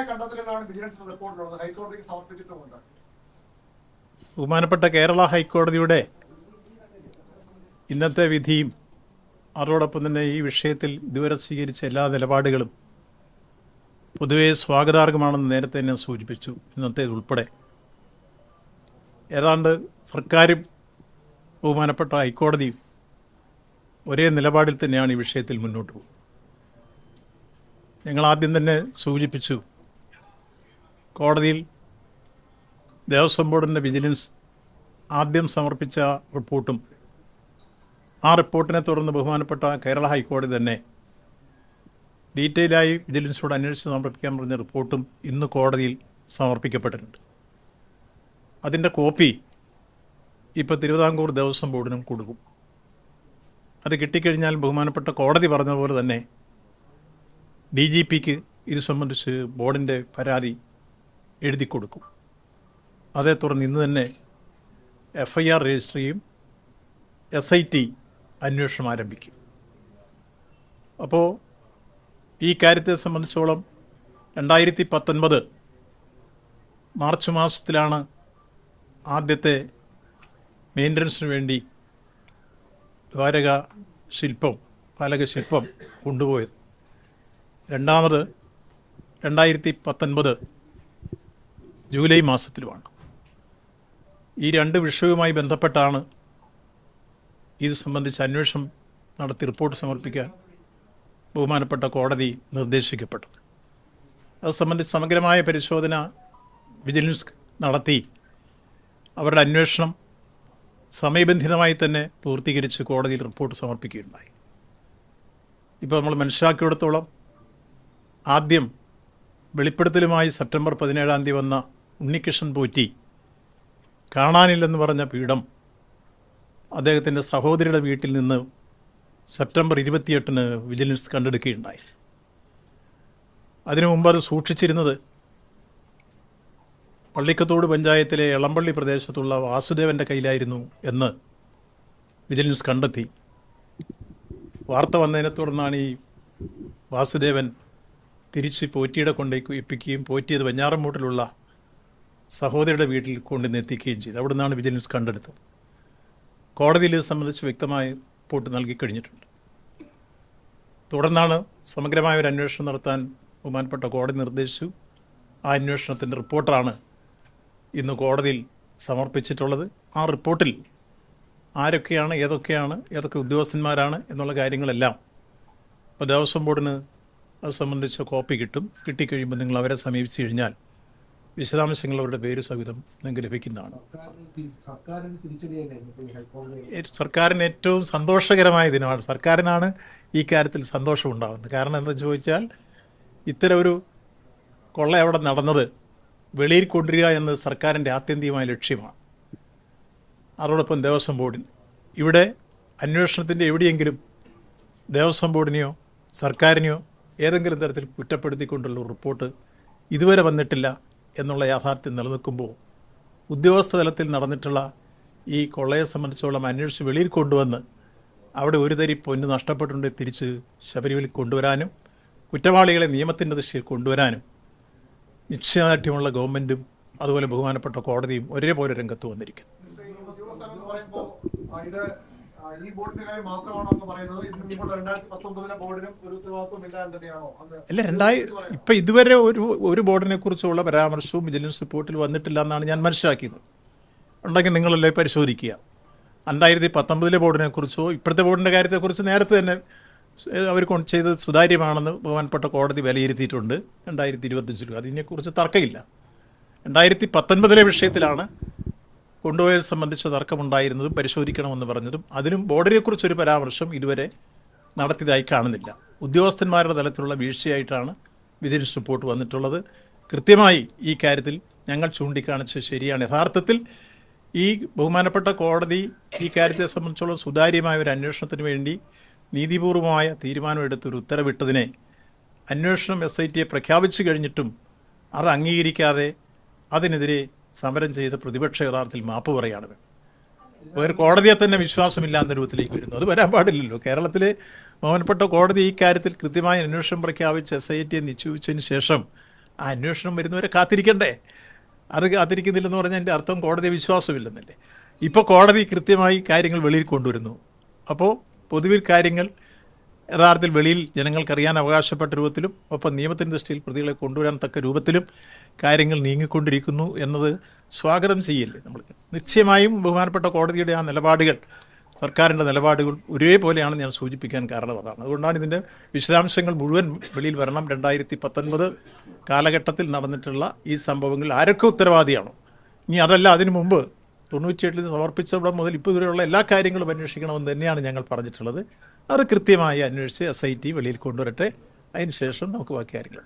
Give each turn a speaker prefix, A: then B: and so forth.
A: ഗുരുതരമായ കണ്ടെത്തലുകളാണ് വിജിലൻസ് റിപ്പോർട്ടിലുള്ളത് ഹൈക്കോടതിക്ക് സമർപ്പിച്ചിട്ടുമുണ്ട്.
B: ബഹുമാനപ്പെട്ട കേരള ഹൈക്കോടതിയുടെ ഇന്നത്തെ വിധിയും അതോടൊപ്പം തന്നെ ഈ വിഷയത്തിൽ ഇതുവരെ സ്വീകരിച്ച എല്ലാ നിലപാടുകളും പൊതുവെ സ്വാഗതാർഹമാണെന്ന് നേരത്തെ തന്നെ സൂചിപ്പിച്ചു. ഇന്നത്തെ ഉൾപ്പെടെ. ഏതാണ്ട് സർക്കാരും ബഹുമാനപ്പെട്ട ഹൈക്കോടതിയും ഒരേ നിലപാടിൽ തന്നെയാണ് ഈ വിഷയത്തിൽ മുന്നോട്ട് പോകുന്നത്. ഞങ്ങൾ ആദ്യം തന്നെ സൂചിപ്പിച്ചു കോടതിയിൽ ദേവസ്വം ബോർഡിന്റെ വിജിലൻസ് ആദ്യം സമർപ്പിച്ച റിപ്പോർട്ടും ആ റിപ്പോർട്ടിനെ തുടർന്ന് ബഹുമാനപ്പെട്ട കേരള ഹൈക്കോടതി തന്നെ ഡീറ്റെയിലായി വിജിലൻസോട് അന്വേഷിച്ച് സമർപ്പിക്കാൻ പറഞ്ഞ റിപ്പോർട്ടും ഇന്ന് കോടതിയിൽ സമർപ്പിക്കപ്പെട്ടിട്ടുണ്ട്. അതിന്റെ കോപ്പി ഇപ്പോൾ തിരുവിതാംകൂർ ദേവസ്വം ബോർഡിനും കൊടുക്കും. അത് കിട്ടിക്കഴിഞ്ഞാൽ ബഹുമാനപ്പെട്ട കോടതി പറഞ്ഞതുപോലെ തന്നെ ഡി ജി പിക്ക് ഇത് സംബന്ധിച്ച് ബോർഡിന്റെ പരാതി എഴുതി കൊടുക്കും അതേ തുടർന്ന് ഇന്ന് തന്നെ എഫ് ഐ ആർ രജിസ്റ്റർ ചെയ്യും. എസ് ഐ ടി അന്വേഷണം ആരംഭിക്കും. അപ്പോൾ ഈ കാര്യത്തെ സംബന്ധിച്ചോളം രണ്ടായിരത്തി പത്തൊൻപത് മാർച്ച് മാസത്തിലാണ് ആദ്യത്തെ മെയിന്റനൻസിന് വേണ്ടി ദ്വാരക ശില്പം പാലക ശില്പം കൊണ്ടുപോയത്. രണ്ടാമത് രണ്ടായിരത്തി പത്തൊൻപത് ജൂലൈ മാസത്തിലുമാണ്. ഈ രണ്ട് വിഷയവുമായി ബന്ധപ്പെട്ടാണ് ഇത് സംബന്ധിച്ച് അന്വേഷണം നടത്തി റിപ്പോർട്ട് സമർപ്പിക്കാൻ ബഹുമാനപ്പെട്ട കോടതി നിർദ്ദേശിക്കപ്പെട്ടത്. അത് സംബന്ധിച്ച് സമഗ്രമായ പരിശോധന വിജിലൻസ് നടത്തി അവരുടെ അന്വേഷണം സമയബന്ധിതമായി തന്നെ പൂർത്തീകരിച്ച് കോടതിയിൽ റിപ്പോർട്ട് സമർപ്പിക്കുകയുണ്ടായി. ഇപ്പോൾ നമ്മൾ മനസ്സിലാക്കിയിടത്തോളം ആദ്യം വെളിപ്പെടുത്തലുമായി സെപ്റ്റംബർ പതിനേഴാം തീയതി വന്ന ഉണ്ണികൃഷ്ണൻ പോറ്റി കാണാനില്ലെന്ന് പറഞ്ഞ പീഠം അദ്ദേഹത്തിന്റെ സഹോദരിയുടെ വീട്ടിൽ നിന്ന് സെപ്റ്റംബർ ഇരുപത്തിയെട്ടിന് വിജിലൻസ് കണ്ടെടുക്കുകയുണ്ടായി. അതിനു മുമ്പ് അത് സൂക്ഷിച്ചിരുന്നത് പള്ളിക്കത്തോട് പഞ്ചായത്തിലെ എളമ്പള്ളി പ്രദേശത്തുള്ള വാസുദേവന്റെ കയ്യിലായിരുന്നു എന്ന് വിജിലൻസ് കണ്ടെത്തി. വാർത്ത വന്നതിനെ തുടർന്നാണ് ഈ വാസുദേവൻ തിരിച്ച് പോറ്റിയുടെ കൊണ്ടേക്ക് എത്തിക്കുകയും പോറ്റിയത് വെഞ്ഞാറമ്മൂട്ടിലുള്ള സഹോദരിയുടെ വീട്ടിൽ കൊണ്ടുവന്ന് എത്തിക്കുകയും ചെയ്തു. അവിടെ നിന്നാണ് വിജിലൻസ് കണ്ടെടുത്തത്. കോടതിയിൽ ഇത് സംബന്ധിച്ച് വ്യക്തമായ റിപ്പോർട്ട് നൽകി കഴിഞ്ഞിട്ടുണ്ട്. തുടർന്നാണ് സമഗ്രമായ ഒരു അന്വേഷണം നടത്താൻ ബഹുമാനപ്പെട്ട കോടതി നിർദ്ദേശിച്ചു. ആ അന്വേഷണത്തിന്റെ റിപ്പോർട്ടാണ് ഇന്ന് കോടതിയിൽ സമർപ്പിച്ചിട്ടുള്ളത്. ആ റിപ്പോർട്ടിൽ ആരൊക്കെയാണ് ഏതൊക്കെയാണ് ഏതൊക്കെ ഉദ്യോഗസ്ഥന്മാരാണ് എന്നുള്ള കാര്യങ്ങളെല്ലാം ഇപ്പോൾ ദേവസ്വം ബോർഡിന് അത് സംബന്ധിച്ച കോപ്പി കിട്ടും. കിട്ടിക്കഴിയുമ്പോൾ നിങ്ങൾ അവരെ സമീപിച്ചു കഴിഞ്ഞാൽ വിശദാംശങ്ങൾ അവരുടെ പേര് സഹിതം നിങ്ങൾക്ക് ലഭിക്കുന്നതാണ്.
C: സർക്കാരിന്
B: ഏറ്റവും സന്തോഷകരമായ ദിനമാണ്. സർക്കാരിനാണ് ഈ കാര്യത്തിൽ സന്തോഷമുണ്ടാകുന്നത് കാരണം എന്താണെന്ന് ചോദിച്ചാൽ ഇത്തരം ഒരു കൊള്ള അവിടെ നടന്നത്? വെളിയിൽ കൊണ്ടുവരിക എന്നത് സർക്കാരിന്റെ ആത്യന്തികമായ ലക്ഷ്യമാണ്. അതോടൊപ്പം ദേവസ്വം ബോർഡിന്. ഇവിടെ അന്വേഷണത്തിന്റെ എവിടെയെങ്കിലും ദേവസ്വം ബോർഡിനെയോ സർക്കാരിനെയോ ഏതെങ്കിലും തരത്തിൽ കുറ്റപ്പെടുത്തിക്കൊണ്ടുള്ള റിപ്പോർട്ട് ഇതുവരെ വന്നിട്ടില്ല. എന്നുള്ള യാഥാർത്ഥ്യം നിലനിൽക്കുമ്പോൾ ഉദ്യോഗസ്ഥ തലത്തിൽ നടന്നിട്ടുള്ള ഈ കൊള്ളയെ സംബന്ധിച്ചോളം അന്വേഷിച്ച് വെളിയിൽ കൊണ്ടുവന്ന് അവിടെ ഒരു തരി പൊന്ന് നഷ്ടപ്പെട്ടുണ്ട് തിരിച്ച് ശബരിമലയിൽ കൊണ്ടുവരാനും കുറ്റവാളികളെ നിയമത്തിന്റെ ദിശയിൽ കൊണ്ടുവരാനും നിശ്ചയദാർഢ്യമുള്ള ഗവൺമെന്റും അതുപോലെ ബഹുമാനപ്പെട്ട കോടതിയും ഒരേപോലെ രംഗത്ത് വന്നിരിക്കുന്നു.
A: ഈ ഉദ്യോഗസ്ഥരെന്ന് പറയുമ്പോൾ ആ, ഇത് ആ, ഈ ബോർഡിന്റെ കാര്യം മാത്രമാണോ എന്ന് പറയുന്നത്? ഇതിന് മുമ്പ് രണ്ടായിരത്തി പത്തൊമ്പതിലെ ബോർഡിനും ഒരു ഉത്തരവാദിത്വം ഇല്ല തന്നെയാണോ
B: അല്ല രണ്ടായി ഇപ്പൊ ഇതുവരെ ഒരു ഒരു ബോർഡിനെ കുറിച്ചുള്ള പരാമർശവും വിജിലൻസ് റിപ്പോർട്ടിൽ വന്നിട്ടില്ല എന്നാണ് ഞാൻ മനസ്സിലാക്കിയത്. ഉണ്ടെങ്കിൽ നിങ്ങളല്ലേ പരിശോധിക്കുക. രണ്ടായിരത്തി പത്തൊമ്പതിലെ ബോർഡിനെ കുറിച്ചോ ഇപ്പോഴത്തെ ബോർഡിന്റെ കാര്യത്തെക്കുറിച്ച് നേരത്തെ തന്നെ അവർ കൊണ്ട് ചെയ്തത് സുതാര്യമാണെന്ന് ബഹുമാനപ്പെട്ട കോടതി വിലയിരുത്തിയിട്ടുണ്ട്. രണ്ടായിരത്തി ഇരുപത്തഞ്ചിലും അതിനെക്കുറിച്ച് തർക്കമില്ല. രണ്ടായിരത്തി പത്തൊൻപതിലെ വിഷയത്തിലാണ് കൊണ്ടുപോയത് സംബന്ധിച്ച തർക്കമുണ്ടായിരുന്നതും പരിശോധിക്കണമെന്ന് പറഞ്ഞതും അതിലും ബോർഡിനെക്കുറിച്ചൊരു പരാമർശം ഇതുവരെ നടത്തിയതായി കാണുന്നില്ല. ഉദ്യോഗസ്ഥന്മാരുടെ തലത്തിലുള്ള വീഴ്ചയായിട്ടാണ് വിജിലൻസ് റിപ്പോർട്ട് വന്നിട്ടുള്ളത്. കൃത്യമായി ഈ കാര്യത്തിൽ ഞങ്ങൾ ചൂണ്ടിക്കാണിച്ച് ശരിയാണ്. യഥാർത്ഥത്തിൽ ഈ ബഹുമാനപ്പെട്ട കോടതി ഈ കാര്യത്തെ സംബന്ധിച്ചുള്ള സുതാര്യമായ ഒരു അന്വേഷണത്തിന് വേണ്ടി നീതിപൂർവമായ തീരുമാനമെടുത്തൊരു ഉത്തരവിട്ടതിനെ അന്വേഷണം എസ് ഐ ടിയെ പ്രഖ്യാപിച്ചു കഴിഞ്ഞിട്ടും അത് അംഗീകരിക്കാതെ അതിനെതിരെ സമരം ചെയ്ത് പ്രതിപക്ഷ യഥാർത്ഥത്തിൽ മാപ്പ് പറയാണ് വേറെ കോടതിയെ തന്നെ വിശ്വാസമില്ലാത്ത രൂപത്തിലേക്ക് വരുന്നു. അത് വരാൻ പാടില്ലല്ലോ. കേരളത്തിലെ മോഹനപ്പെട്ട കോടതി ഈ കാര്യത്തിൽ കൃത്യമായ അന്വേഷണം പ്രഖ്യാപിച്ച് എസ് ഐ ടിയെ നിശ്ചയിച്ചതിന് ശേഷം ആ അന്വേഷണം വരുന്നവരെ കാത്തിരിക്കണ്ടേ? അത് കാത്തിരിക്കുന്നില്ലെന്ന് പറഞ്ഞാൽ എന്റെ അർത്ഥം കോടതി വിശ്വാസമില്ലെന്നല്ലേ? ഇപ്പോൾ കോടതി കൃത്യമായി കാര്യങ്ങൾ വെളിയിൽ കൊണ്ടുവരുന്നു. അപ്പോൾ പൊതുവിൽ കാര്യങ്ങൾ യഥാർത്ഥത്തിൽ വെളിയിൽ ജനങ്ങൾക്കറിയാൻ അവകാശപ്പെട്ട രൂപത്തിലും ഒപ്പം നിയമത്തിന്റെ ദൃഷ്ടിയിൽ പ്രതികളെ കൊണ്ടുവരാൻ തക്ക രൂപത്തിലും കാര്യങ്ങൾ നീങ്ങിക്കൊണ്ടിരിക്കുന്നു എന്നത് സ്വാഗതം ചെയ്യില്ലേ നമ്മൾ? നിശ്ചയമായും ബഹുമാനപ്പെട്ട കോടതിയുടെ ആ നിലപാടുകൾ സർക്കാരിന്റെ നിലപാടുകൾ ഒരേപോലെയാണ് ഞാൻ സൂചിപ്പിക്കാൻ കാരണം അതാണ് അതുകൊണ്ടാണ് ഇതിന്റെ വിശദാംശങ്ങൾ മുഴുവൻ വെളിയിൽ വരണം. രണ്ടായിരത്തി പത്തൊൻപത് കാലഘട്ടത്തിൽ നടന്നിട്ടുള്ള ഈ സംഭവങ്ങൾ ആരൊക്കെ ഉത്തരവാദിയാണോ? ഇനി അതല്ല അതിനു മുമ്പ് തൊണ്ണൂറ്റിയെട്ടിൽ സമർപ്പിച്ചവിടെ മുതൽ ഇപ്പോൾ ഇതുവരെയുള്ള എല്ലാ കാര്യങ്ങളും അന്വേഷിക്കണമെന്ന് തന്നെയാണ് ഞങ്ങൾ പറഞ്ഞിട്ടുള്ളത്. അത് കൃത്യമായി അന്വേഷിച്ച് എസ് ഐ ടി വെളിയിൽ കൊണ്ടുവരട്ടെ. അതിന് ശേഷം നമുക്ക് ബാക്കി കാര്യങ്ങൾ